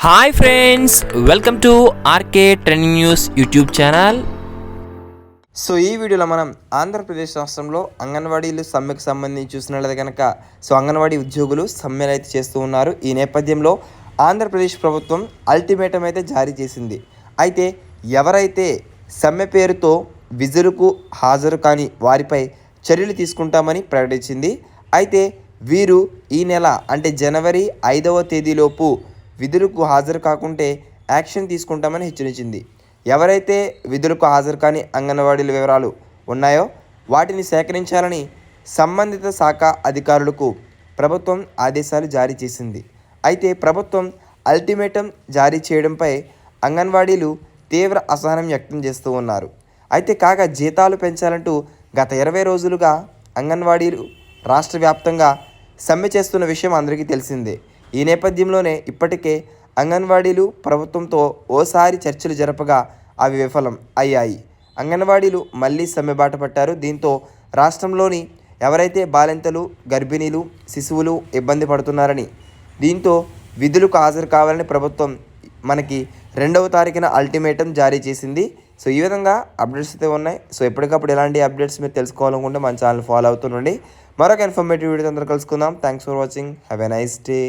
Hi friends welcome to RK trending news YouTube channel so ఈ వీడియోలో మనం ఆంధ్రప్రదేశ్ రాష్ట్రంలో అంగన్వాడీలు సమ్మెకు సంబంధించి చూసినట్లయితే కనుక సో అంగన్వాడీ ఉద్యోగులు సమ్మెలు అయితే చేస్తూ ఉన్నారు. ఈ నేపథ్యంలో ఆంధ్రప్రదేశ్ ప్రభుత్వం అల్టిమేటం అయితే జారీ చేసింది. అయితే ఎవరైతే సమ్మె పేరుతో విజులకు హాజరు కాని వారిపై చర్యలు తీసుకుంటామని ప్రకటించింది. అయితే వీరు ఈ నెల అంటే జనవరి ఐదవ తేదీలోపు విధులకు హాజరు కాకుంటే యాక్షన్ తీసుకుంటామని హెచ్చరించింది. ఎవరైతే విధులకు హాజరు కాని అంగన్వాడీల వివరాలు ఉన్నాయో వాటిని సేకరించాలని సంబంధిత శాఖ అధికారులకు ప్రభుత్వం ఆదేశాలు జారీ చేసింది. అయితే ప్రభుత్వం అల్టిమేటం జారీ చేయడంపై అంగన్వాడీలు తీవ్ర అసహనం వ్యక్తం చేస్తూ ఉన్నారు. అయితే కాగా జీతాలు పెంచాలంటూ గత ఇరవై రోజులుగా అంగన్వాడీలు రాష్ట్ర వ్యాప్తంగా సమ్మె చేస్తున్న విషయం అందరికీ తెలిసిందే. ఈ నేపథ్యంలోనే ఇప్పటికే అంగన్వాడీలు ప్రభుత్వంతో ఓసారి చర్చలు జరపగా అవి విఫలం అయ్యాయి. అంగన్వాడీలు మళ్ళీ సమ్మె బాట పట్టారు. దీంతో రాష్ట్రంలోని ఎవరైతే బాలింతలు గర్భిణీలు శిశువులు ఇబ్బంది పడుతున్నారని దీంతో విధులకు హాజరు కావాలని ప్రభుత్వం మనకి రెండవ తారీఖున అల్టిమేటం జారీ చేసింది. సో ఈ విధంగా అప్డేట్స్ అయితే ఉన్నాయి. సో ఎప్పటికప్పుడు ఎలాంటి అప్డేట్స్ మీరు తెలుసుకోవాలనుకుంటే మన ఛానల్ ఫాలో అవుతుండండి. మరొక ఇన్ఫర్మేటివ్ వీడియో అందరూ కలుసుకుందాం. Thanks for watching. Have a nice day.